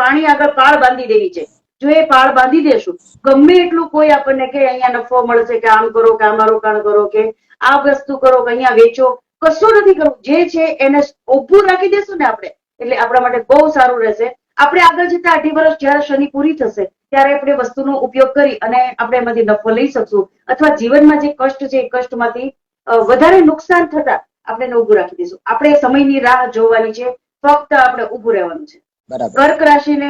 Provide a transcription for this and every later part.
પાણી આગળ પાળ બાંધી દેવી છે. જો એ પાળ બાંધી દેશું, ગમે એટલું કોઈ આપણને કે અહીંયા નફો મળશે કે આમ કરો કે આમાં રોકાણ કરો કે આ વસ્તુ કરો કે અહીંયા વેચો. કશું નથી કરવું. જે છે એને ઉભું રાખી દેશું ને આપણે. એટલે આપણા માટે બહુ સારું રહેશે. આપણે આગળ જતા અઢી વર્ષ જ્યારે શનિ પૂરી થશે, ત્યારે આપણે વસ્તુનો ઉપયોગ કરી અને આપણે એમાંથી નફો લઈ શકશું. અથવા જીવનમાં જે કષ્ટ છે, એ કષ્ટમાંથી વધારે નુકસાન થતા આપણે ઊભું રાખી દઈશું આપણે સમયની રાહ જોવાની છે, ફક્ત આપણે ઊભું રહેવાનું છે. બરાબર. કર્ક રાશિને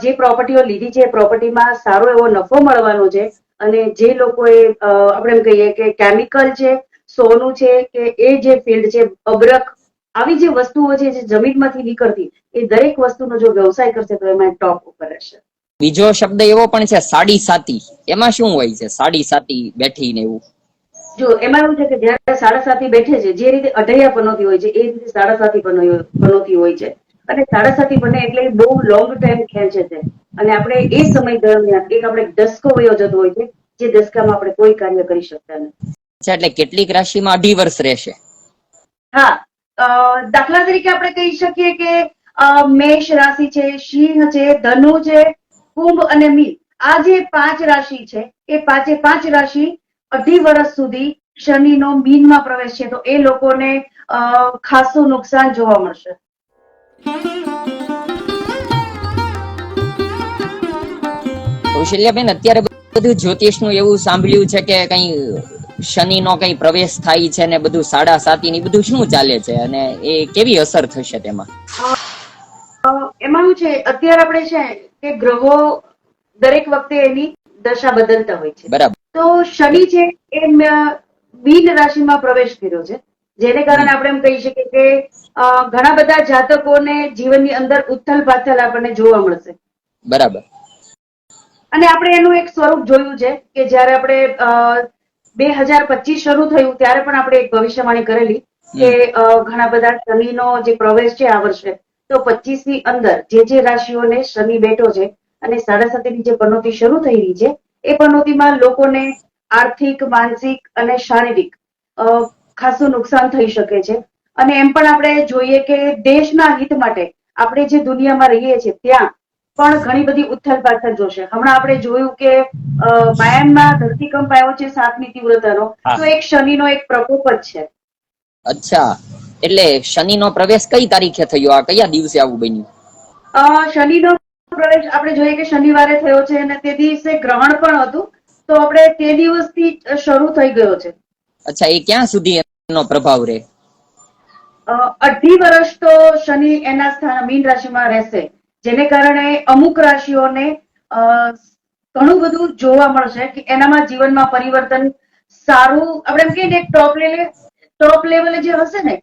જે પ્રોપર્ટીઓ લીધી છે પ્રોપર્ટીમાં સારો એવો નફો મળવાનો છે અને જે લોકોએ આપણે એમ કહીએ કે કેમિકલ છે સોનું છે કે એ જે ફિલ્ડ છે અબરખ આવી જે વસ્તુઓ છે જે જમીનમાંથી નીકળતી એ દરેક વસ્તુનો જો વ્યવસાય કરશે તો એમાં ટોપ ઉપર રહેશે. બીજો શબ્દ એવો પણ છે સાડી સાતી. એમાં શું હોય છે? સાડી સાતી બેઠી ને એવું. જો એમાં એવું છે કે જયારે સાડા સાતી બેઠે છે જે રીતે અઢૈયા પનોતી હોય છે એ રીતે સાડા સાતી પનોતી હોય છે. અને સાતી બને એટલે બહુ લોંગ ટાઈમ ખેંચે છે અને આપણે એ સમય દરમિયાન એક આપણે દસકો વયો જતો હોય છે જે દસકામાં આપણે કોઈ કાર્ય કરી શકતા નથી. એટલે કેટલીક રાશિમાં અઢી વર્ષ રહેશે. હા અ, દાખલા તરીકે આપણે કહી શકીએ કે મેષ રાશિ છે સિંહ છે ધનુ છે કુંભ અને મીન. આ જે પાંચ રાશિ છે એ પાંચે પાંચ રાશિ અઢી વર્ષ સુધી શનિનો મીનમાં પ્રવેશ છે તો એ લોકોને ખાસું નુકસાન જોવા મળશે. કૌશલ્યાબેન અત્યારે બધું જ્યોતિષનું એવું સાંભળ્યું છે કે કઈ શનિનો કઈ પ્રવેશ થાય છે ને બધું સાડા સાતી ની બધું શું ચાલે છે? અને એ કેવી અસર થશે તેમાં? એમાં શું છે અત્યારે આપણે છે કે ગ્રહો દરેક વખતે એની દશા બદલતા હોય છે. બરાબર. તો શનિ છે એ બિન રાશિમાં પ્રવેશ કર્યો છે. જેને કારણે આપણે એમ કહી શકીએ કે ઘણા બધા જાતકોને જીવનની અંદર ઉથલ પાથલ આપણને જોવા મળશે. બરાબર. અને આપણે એનું એક સ્વરૂપ જોયું છે કે જ્યારે આપણે બે હજાર પચીસ શરૂ થયું ત્યારે પણ આપણે એક ભવિષ્યવાણી કરેલી કે ઘણા બધા શનિનો જે પ્રવેશ છે આ વર્ષે તો પચીસની અંદર જે જે રાશિઓને શનિ બેઠો છે અને સાડા સતીની જે પનોતી શરૂ થઈ રહી છે એ પનોતીમાં લોકોને આર્થિક માનસિક અને શારીરિક ખાસું નુકસાન થઈ શકે છે. અને એમ પણ આપણે જોઈએ કે દેશના હિત માટે આપણે જે દુનિયામાં રહીએ છીએ ત્યાં પણ ઘણી બધી ઉથલ પાથલ જોશે. હમણાં આપણે જોયું કે માયાનમાં ધરતીકંપ આવ્યો છે સાતની તીવ્રતાનો. તો એક શનિનો એક પ્રકોપ જ છે. અચ્છા. એટલે શનિનો પ્રવેશ કઈ તારીખે થયો? આ કયા દિવસે આવું બન્યું? શનિ શનિનો પ્રવેશ આપણે જોઈએ કે શનિવારે થયો છે અને તે દિવસે ગ્રહણ પણ હતું. તો આપણે તે દિવસથી શરૂ થઈ ગયો છે. અચ્છા એ ક્યાં સુધી એનો પ્રભાવ રહે. અઢી વર્ષ તો શનિ એના સ્થાન મીન રાશિમાં રહેશે, જેને કારણે અમુક રાશિઓને ઘણું બધું જોવા મળશે કે એનામાં જીવનમાં પરિવર્તન સારું, આપણે એમ કહીએ ને ટોપ લેવલે ટોપ લેવલે જે હશે ને,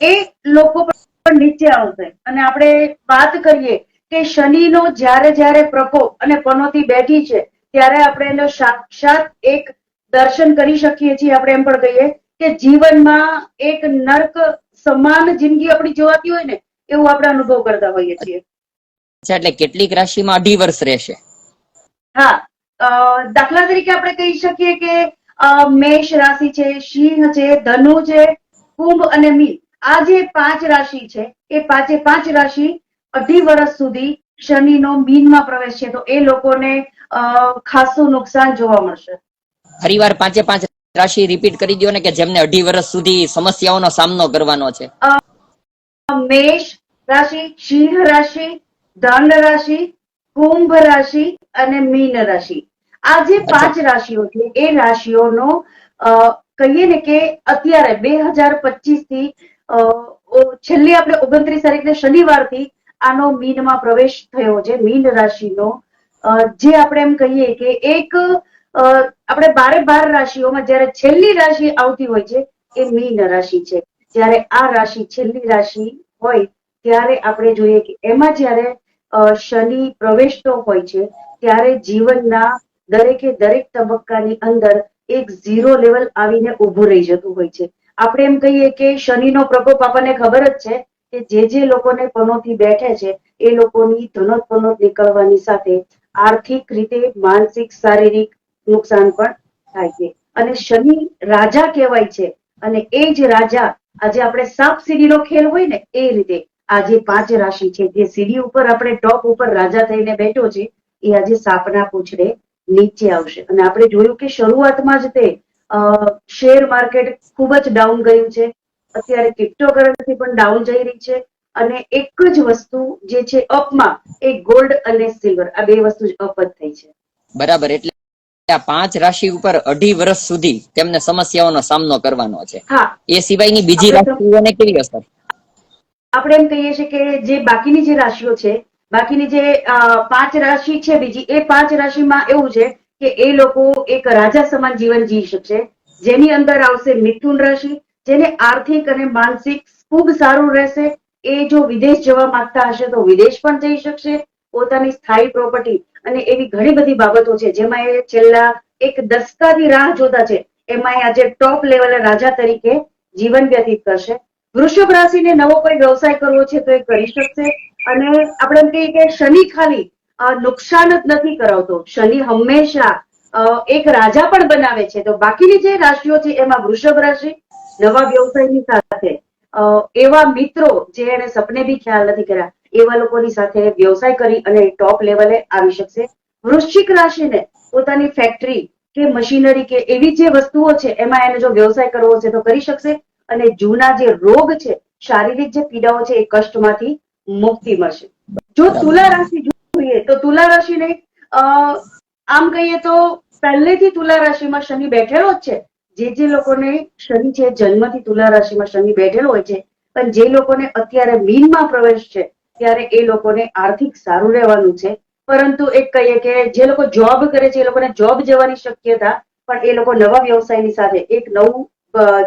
એ લોકો પણ નીચે આવશે. અને આપણે વાત કરીએ કે શનિનો જ્યારે જ્યારે પ્રકોપ અને પનોતી બેઠી છે, ત્યારે આપણે એનો સાક્ષાત એક દર્શન કરી શકીએ છીએ, આપણે એમ પણ કહીએ કે જીવનમાં એક નર્ક સમાન જિંદગી આપણી જોવાતી હોય ને એવું આપણે અનુભવ કરતા હોઈએ છીએ. એટલે કેટલીક રાશિમાં અઢી વર્ષ રહેશે. હા દાખલા તરીકે આપણે કહી શકીએ કે મેષ રાશિ છે સિંહ છે ધનુ છે કુંભ અને મીન. આ જે પાંચ રાશિ છે એ પાંચે પાંચ રાશિ અઢી વર્ષ સુધી શનિનો મીનમાં પ્રવેશ છે તો એ લોકોને અ, ખાસું નુકસાન જોવા મળશે. ફરીવાર પાંચે પાંચ રાશિ રિપીટ કરી દો ને કે જેમને અઢી વર્ષ સુધી સમસ્યાઓનો સામનો કરવાનો છે. મેષ રાશિ સિંહ રાશિ ધન રાશિ કુંભ રાશિ અને મીન રાશિ. આ જે પાંચ રાશિઓ છે એ રાશિઓનો કહીએ ને કે અત્યારે બે હજાર પચીસથી છેલ્લી આપણે ઓગણત્રીસ તારીખને શનિવારથી આનો મીનમાં પ્રવેશ થયો છે મીન રાશિનો. જે આપણે એમ કહીએ કે એક આપણે બારે બાર રાશિઓમાં જ્યારે છેલ્લી રાશિ આવતી હોય છે, એ મીન રાશિ છે. જ્યારે આ રાશિ છેલ્લી રાશિ હોય, ત્યારે આપણે જોઈએ કે એમાં જ્યારે શનિ પ્રવેશતો હોય છે, ત્યારે જીવનના દરેકે દરેક તબક્કાની અંદર એક ઝીરો લેવલ આવીને ઊભું રહી જતું હોય છે. આપણે એમ કહીએ કે શનિનો પ્રકોપ આપણને ખબર જ છે કે જે જે લોકોને પનોતી બેઠે છે, એ લોકોની ધનોત પનોત નીકળવાની સાથે આર્થિક રીતે, માનસિક, શારીરિક નુકસાન પણ થાય છે. અને શનિ રાજા કહેવાય છે. અને એ જ રાજા આજે આપણે સાપ સીડીનો ખેલ હોય ને, એ રીતે આજે પાંચ રાશિ છે. જે સીડી ઉપર આપણે ટોપ ઉપર રાજા થઈને બેઠો છે, એ આજે સાપના પૂંછડે નીચે આવશે. અને આપણે જોયું કે શરૂઆતમાં જ તે શેર માર્કેટ ખૂબ જ ડાઉન ગયું છે. અત્યારે ક્રિપ્ટોકરન્સી પણ ડાઉન જઈ રહી છે. અને એક જ વસ્તુ જે છે અપમાં, એ ગોલ્ડ અને સિલ્વર. આ બે વસ્તુ જ અપ જ થઈ છે. બરાબર, એટલે આ પાંચ રાશિ ઉપર અઢી વર્ષ સુધી તેમને સમસ્યાઓનો સામનો કરવાનો છે. એ સિવાયની બીજી રાશિઓને કેવી અસર? આપણે એમ કહીએ છીએ કે જે બાકીની જે રાશિઓ છે બાકીની જે પાંચ રાશિ છે બીજી એ પાંચ રાશિમાં એવું છે કે એ લોકો એક રાજા સમાન જીવન જીવી શકશે જેની અંદર આવશે મિથુન રાશિ જેને આર્થિક અને માનસિક ખૂબ સારું રહેશે. એ જો વિદેશ જવા માંગતા હશે તો વિદેશ પણ જઈ શકશે. પોતાની સ્થાયી પ્રોપર્ટી અને એવી ઘણી બધી બાબતો છે. જેમાં એ છેલ્લા એક દસકાથી રાહ જોતા છે. એમાં એ આજે ટોપ લેવલે રાજા તરીકે જીવન વ્યતીત કરશે. વૃષભ રાશિને નવો કોઈ વ્યવસાય કરવો છે તો એ કરી શકશે. અને આપણે એમ કહીએ કે શનિ ખાલી નુકસાન જ નથી કરાવતો. શનિ હંમેશા એક રાજા પણ બનાવે છે. તો બાકીની જે રાશિઓ છે એમાં વૃષભ રાશિ, નવા વ્યવસાયની સાથે એવા મિત્રો જે એને સપને બી ખ્યાલ નથી કર્યા. એવા લોકોની સાથે વ્યવસાય કરી અને ટોપ લેવલે આવી શકશે. વૃશ્ચિક રાશિને પોતાની ફેક્ટરી કે મશીનરી કે એવી જે વસ્તુઓ છે, એમાં એને જો વ્યવસાય કરવો છે તો કરી શકશે. અને જૂના જે રોગ છે, શારીરિક જે પીડાઓ છે, એ કષ્ટમાંથી મુક્તિ મળશે. જો તુલા રાશિ જોઈએ તો તુલા રાશિને આમ કહીએ તો પહેલેથી તુલા રાશિમાં શનિ બેઠેલો જ છે. જે જે લોકોને શનિ છે, જન્મથી તુલા રાશિમાં શનિ બેઠેલો હોય છે, પણ જે લોકોને અત્યારે મીનમાં પ્રવેશ છે ત્યારે એ લોકોને આર્થિક સારું રહેવાનું છે. પરંતુ એક કહીએ કે જે લોકો જોબ કરે છે એ લોકોને જોબ જવાની શક્યતા પણ એ લોકો નવા વ્યવસાયની સાથે એક નવું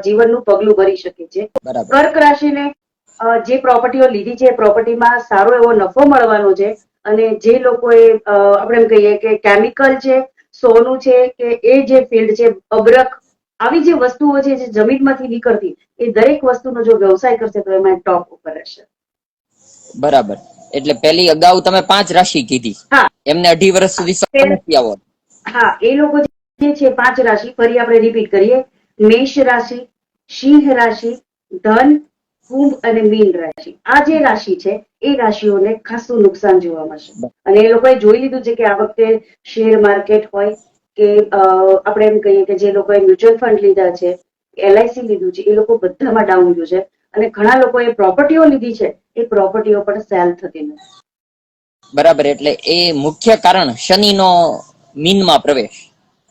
જીવનનું પગલું ભરી શકે છે. કર્ક રાશિને જે પ્રોપર્ટીઓ લીધી છે એ પ્રોપર્ટીમાં સારો એવો નફો મળવાનો છે. અને જે લોકોએ આપણે એમ કહીએ કે કેમિકલ છે સોનું છે કે એ જે ફિલ્ડ છે અબરખ આવી જે વસ્તુઓ છે જે જમીનમાંથી નીકળતી એ દરેક વસ્તુનો જો વ્યવસાય કરશે તો એમાં ટોપ ઉપર રહેશે. બરાબર. એટલે પેલી અગાઉ તમે પાંચ રાશિ કીધી. હા. એમને અઢી વર્ષ સુધી સમસ્યાઓ હા એ લોકો જે છે પાંચ રાશિ ફરી આપણે રિપીટ કરીએ. મેષ રાશિ સિંહ રાશિ ધન કુંભ અને મીન રાશિ. આ જે રાશિ છે એ રાશિઓને ખાસું નુકસાન જોવા મળશે. અને એ લોકોએ જોઈ લીધું છે કે આ વખતે શેર માર્કેટ હોય કે આપણે એમ કહીએ કે જે લોકોએ મ્યુચ્યુઅલ ફંડ લીધા છે એલઆઈસી લીધું છે એ લોકો બધામાં ડાઉન ગયું છે. અને ઘણા લોકોએ પ્રોપર્ટીઓ લીધી છે એ પ્રોપર્ટીઓ પણ સેલ થતી નથી. બરાબર એટલે એ મુખ્ય કારણ શનિનો મીનમાં પ્રવેશ.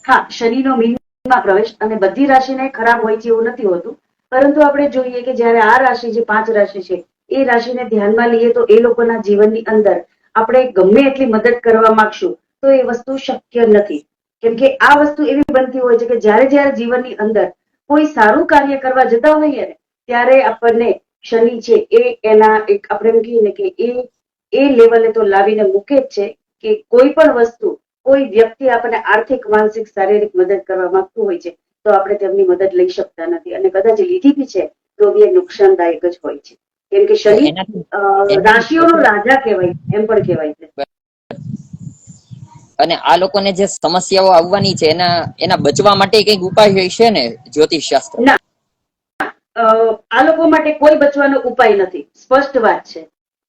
હા શનિનો મીનમાં પ્રવેશ અને બધી રાશિને ખરાબ હોય છે એવું નથી હોતું. પરંતુ આપણે જોઈએ કે જ્યારે આ રાશિ જે પાંચ રાશિ છે એ રાશિને ધ્યાનમાં લઈએ તો એ લોકોના જીવનની અંદર આપણે ગમે એટલી મદદ કરવા માંગશું તો એ વસ્તુ શક્ય નથી. કેમ કે આ વસ્તુ એવી બનતી હોય છે કે જ્યારે જ્યારે જીવનની અંદર કોઈ સારું કાર્ય કરવા જતા હોઈએ ને ત્યારે આપણને શનિ છે એ એના એક આપણે એમ કહીએ કે એ એ લેવલે તો લાવીને મૂકે જ છે કે કોઈ પણ વસ્તુ કોઈ વ્યક્તિ આપણને આર્થિક માનસિક શારીરિક મદદ કરવા માંગતું હોય છે તો આપણે તેમની મદદ લઈ શકતા નથી. અને કદાચ લીધી બી છે તો બી એ નુકસાનદાયક જ હોય છે. કેમ કે શનિ રાશિઓનો રાજા કહેવાય એમ પણ કહેવાય છે. અને આ લોકોને જે સમસ્યાઓ આવવાની છે એના એના બચવા માટે કંઈક ઉપાય હોય છે ને જ્યોતિષ શાસ્ત્ર? ના આ લોકો માટે કોઈ બચવાનો ઉપાય નથી. સ્પષ્ટ વાત છે.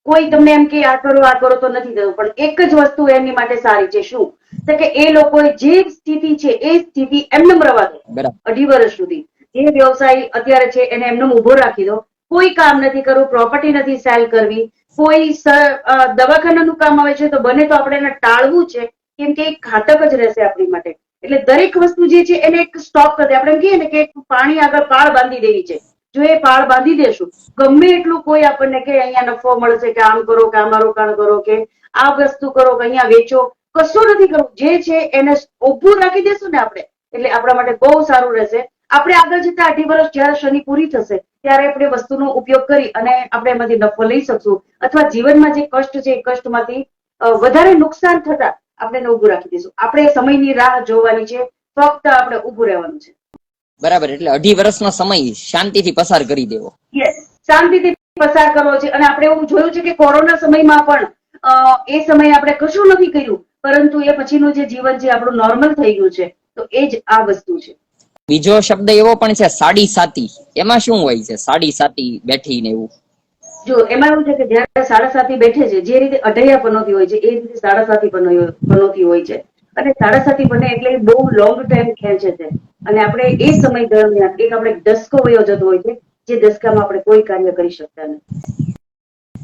કોઈ તમને એમ કે આ કરો આ કરો તો નથી થતું. પણ એક જ વસ્તુ એમની માટે સારી છે. શું? તો કે એ લોકોએ જે સ્થિતિ છે એ સ્થિતિ એમને રવા દો. અઢી વર્ષ સુધી. જે વ્યવસાય અત્યારે છે એને એમને ઊભો રાખી દો. કોઈ કામ નથી કરવું પ્રોપર્ટી નથી સેલ કરવી. કોઈ દવાખાનાનું કામ આવે છે તો બને તો આપણે એને ટાળવું છે. કેમ કે ઘાતક જ રહેશે આપણી માટે. એટલે દરેક વસ્તુ જે છે એને એક સ્ટોપ કરી આપણે એમ કહીએ ને કે પાણી આગળ પાળ બાંધી દેવી છે. જો એ પાળ બાંધી દેશું, ગમે એટલું કોઈ આપણને કે અહીંયા નફો મળશે કે આમ કરો કે આમાં રોકાણ કરો કે આ વસ્તુ કરો કે અહીંયા વેચો. કશું નથી કરવું. જે છે એને ઊભું રાખી દેશું ને આપણે. એટલે આપણા માટે બહુ સારું રહેશે. આપણે આગળ જતા અઢી વર્ષ જ્યારે શનિ પૂરી થશે, ત્યારે આપણે વસ્તુનો ઉપયોગ કરી અને આપણે એમાંથી નફો લઈ શકશું. અથવા જીવનમાં જે કષ્ટ છે, એ કષ્ટમાંથી વધારે નુકસાન થતા આપણે ઉભું રાખી દઈશું આપણે સમયની રાહ જોવાની છે, ફક્ત આપણે ઊભું રહેવાનું છે. બરાબર એટલે અઢી વર્ષનો સમય શાંતિથી પસાર કરી દેવો. શાંતિથી પસાર કરવો છે. અને આપણે એવું જોયું છે કે કોરોના સમયમાં પણ એ સમયે આપણે કશું નથી કર્યું પરંતુ એ પછીનું જે જીવન છે આપણું નોર્મલ થઈ ગયું છે. તો એ જ આ વસ્તુ છે. બીજો શબ્દ એવો પણ છે સાડી સાતી. એમાં શું હોય છે? સાડી સાતી બેઠી ને એવું. જો એમાં એવું છે કે જયારે સાડા સાતી બેઠે છે જે રીતે અઢૈયા પનોતી હોય છે એ રીતે સાડા સાતી પનો- પનોતી હોય છે. અને સાડા સાતી બને એટલે બહુ લોંગ ટાઈમ ખેંચે છે. અને આપણે એ સમય દરમિયાન એક આપણે દસકો વયો જતો હોય છે જે દસકામાં આપણે કોઈ કાર્ય કરી શકતા નથી.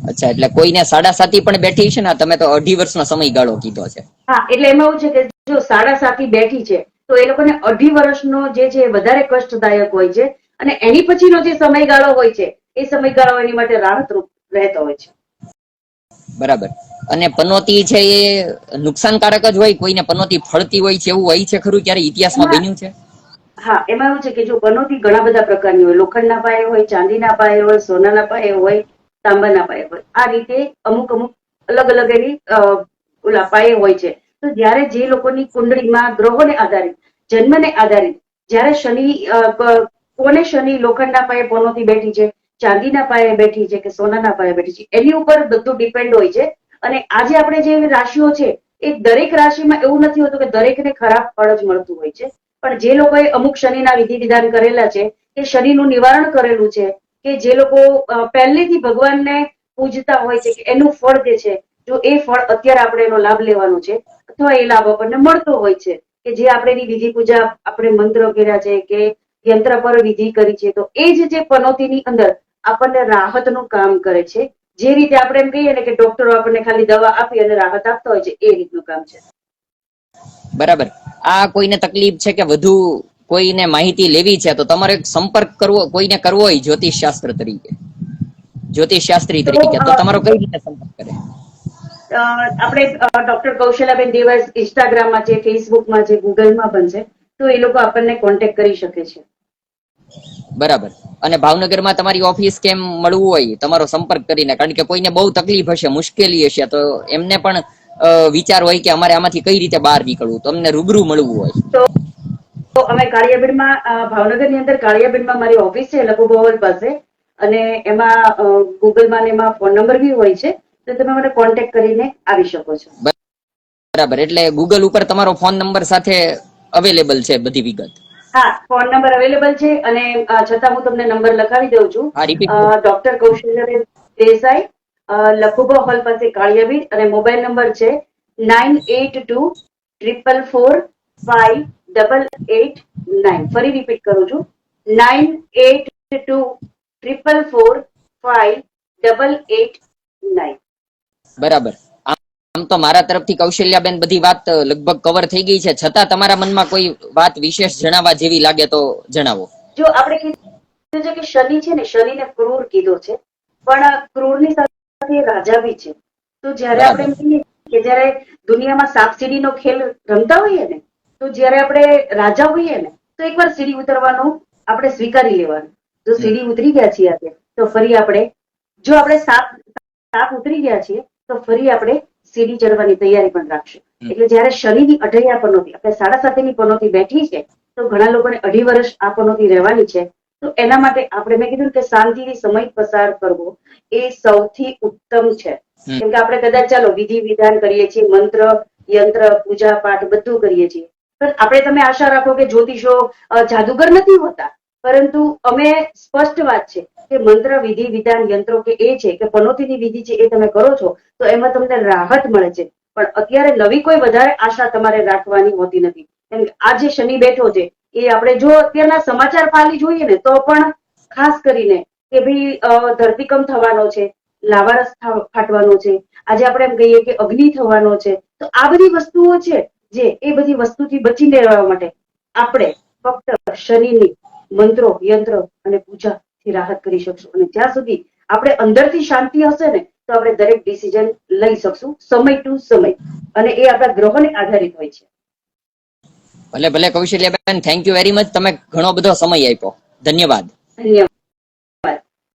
અચ્છા એટલે કોઈને સાડા સાતી પણ બેઠી છે ને તમે તો અઢી વર્ષનો સમયગાળો કીધો છે. હા એટલે એમાં એવું છે કે જો સાડા સાતી બેઠી છે તો એ લોકોને અઢી વર્ષનો જે છે વધારે કષ્ટદાયક હોય છે અને એની પછીનો જે સમયગાળો હોય છે એ સમયગાળો એની માટે રાહતરૂપ રહેતો હોય છે. બરાબર. અને પનોતી છે એ નુકસાનકારક જ હોય કોઈને પનોતી ફળતી હોય છે એવું હોય છે ખરું ક્યારે ઇતિહાસમાં બન્યું છે? હા, એમાં એવું છે કે જો બનોતી ઘણા બધા પ્રકારની હોય. લોખંડના પાયે હોય, ચાંદીના પાયે હોય, સોનાના પાયે હોય, તાંબાના પાયે હોય. આ રીતે અમુક અમુક અલગ અલગ એની ઓલા પાયે હોય છે. તો જ્યારે જે લોકોની કુંડળીમાં ગ્રહોને આધારિત, જન્મને આધારિત, જ્યારે શનિ કોને શનિ લોખંડના પાયે પનોતી બેઠી છે, ચાંદીના પાયે બેઠી છે કે સોનાના પાયે બેઠી છે, એની ઉપર બધું ડિપેન્ડ હોય છે. અને આજે આપણે જે રાશિઓ છે, એ દરેક રાશિમાં એવું નથી હોતું કે દરેકને ખરાબ ફળ જ મળતું હોય છે. પણ જે લોકોએ અમુક શનિના વિધિ વિધાન કરેલા છે કે શનિનું નિવારણ કરેલું છે, કે જે લોકો પહેલેથી ભગવાનને પૂજતા હોય છે કે એનું ફળ જે છે, જો એ ફળ અત્યારે આપણે એનો લાભ લેવાનો છે, અથવા એ લાભ આપણને મળતો હોય છે, કે જે આપણે એની વિધિ પૂજા આપણે મંત્ર કર્યા છે કે યંત્ર પર વિધિ કરી છે, તો એ જ જે પનોતીની અંદર આપણને રાહતનું કામ કરે છે. જે રીતે આપણે એમ કહીએ ને કે ડોક્ટરો આપણને ખાલી દવા આપી અને રાહત આપતા હોય છે, એ રીતનું કામ છે. બરાબર. આ કોઈને તકલીફ છે કે વધુ કોઈને માહિતી લેવી છે તો તમારે સંપર્ક કરવો કોઈને કરવો હોય જ્યોતિષ શાસ્ત્ર તરીકે. જ્યોતિષ શાસ્ત્રી તરીકે તો તમારો કઈ રીતે સંપર્ક કરે? આપણે ડોક્ટર કૌશલાબેન દેવાસ ઇન્સ્ટાગ્રામમાં છે ફેસબુકમાં છે ગૂગલમાં પણ છે તો એ લોકો આપણને કોન્ટેક્ટ કરી શકે છે. બરાબર. અને ભાવનગરમાં તમારી ઓફિસ કેમ મળવું હોય તમારો સંપર્ક કરીને કારણ કે કોઈને બહુ તકલીફ હશે મુશ્કેલી હશે તો એમને પણ વિચાર હોય કે અમારે આમાંથી કઈ રીતે બહાર નીકળવું? તો અમને રૂબરૂ મળવું હોય. તો અમે કાળિયાબીડમાં ભાવનગરની અંદર કાળિયાબીડમાં મારી ઓફિસ છે લઘુ ભવન પાસે. અને એમાં ગૂગલમાં ને એમાં ફોન નંબર બી હોય છે. તો તમે મને કોન્ટેક્ટ કરીને આવી શકો છો. બરાબર એટલે ગૂગલ ઉપર તમારો ફોન નંબર સાથે અવેલેબલ છે બધી વિગત? હા ફોન નંબર અવેલેબલ છે અને છતાં હું તમને નંબર લખાવી દઉં છું. ડોક્ટર કૌશલ્ય દેસાઈ લખુબા હોલ પાસે કાળિયાબીડ અને મોબાઈલ નંબર છે nine eight two triple four five double eight nine. ફરી રિપીટ કરું છું. Nine eight two triple four five double eight nine. બરાબર. આમ આમ તો મારા તરફથી કૌશલ્યાબેન બધી વાત લગભગ કવર થઈ ગઈ છે. છતાં તમારા મનમાં કોઈ વાત વિશેષ જણાવવા જેવી લાગે તો જણાવો. જો આપણે કીધું છે કે શનિ છે ને શનિને ક્રૂર કીધો છે પણ ક્રૂરની સાથે રાજા બી છે. તો જયારે આપણે કહીએ કે જયારે દુનિયામાં સાપ સીડીનો ખેલ રમતા હોઈએ ને તો જયારે આપણે રાજા હોઈએ ને તો એકવાર સીડી ઉતરવાનું આપણે સ્વીકારી લેવાનું. જો સીડી ઉતરી ગયા છીએ આપણે તો ફરી આપણે જો આપણે સાપ સાપ ઉતરી ગયા છીએ તો ફરી આપણે સીડી ચડવાની તૈયારી પણ રાખશું. એટલે જયારે શનિની અઢૈયા પનોતી આપણે સાડા સાતેની પનોતી બેઠી છે તો ઘણા લોકોને અઢી વર્ષ આ પનોતી રહેવાની છે. તો એના માટે આપણે મેં કીધું કે શાંતિથી સમય પસાર કરવો. એ સૌથી ઉત્તમ છે. કેમ કે આપણે કદાચ ચાલો વિધિ વિધાન કરીએ છીએ મંત્ર યંત્ર પૂજા પાઠ બધું કરીએ છીએ. પણ આપણે તમે આશા રાખો કે જ્યોતિષો જાદુગર નથી હોતા. પરંતુ અમે સ્પષ્ટ વાત છે કે મંત્ર વિધિ વિધાન યંત્રો કે એ છે કે પનોતીની વિધિ છે એ તમે કરો છો તો એમાં તમને રાહત મળે છે. પણ અત્યારે નવી કોઈ વધારે આશા તમારે રાખવાની હોતી નથી. કેમ કે આ જે શનિ બેઠો છે એ આપણે જો અત્યારના સમાચાર પાલી જોઈએ ને તો પણ ખાસ કરીને કે ભાઈ ધરતીકંપ થવાનો છે થા- ફાટવાનો છે. આજે આપણે એમ કહીએ કે અગ્નિ થવાનો છે. તો આ બધી વસ્તુઓ છે જે એ બધી વસ્તુથી બચી રહેવા માટે આપણે ફક્ત શનિની મંત્રો યંત્ર અને પૂજાથી રાહત કરી શકશું. અને જ્યાં સુધી આપણે અંદરથી શાંતિ હશે ને તો આપણે દરેક ડિસિઝન લઈ શકશું સમય ટુ સમય. અને એ આપણા ગ્રહોને આધારિત હોય છે. ભલે ભલે Kaushalyaben thank you very much તમે ઘણો બધો સમય આપ્યો. ધન્યવાદ. ધન્યવાદ.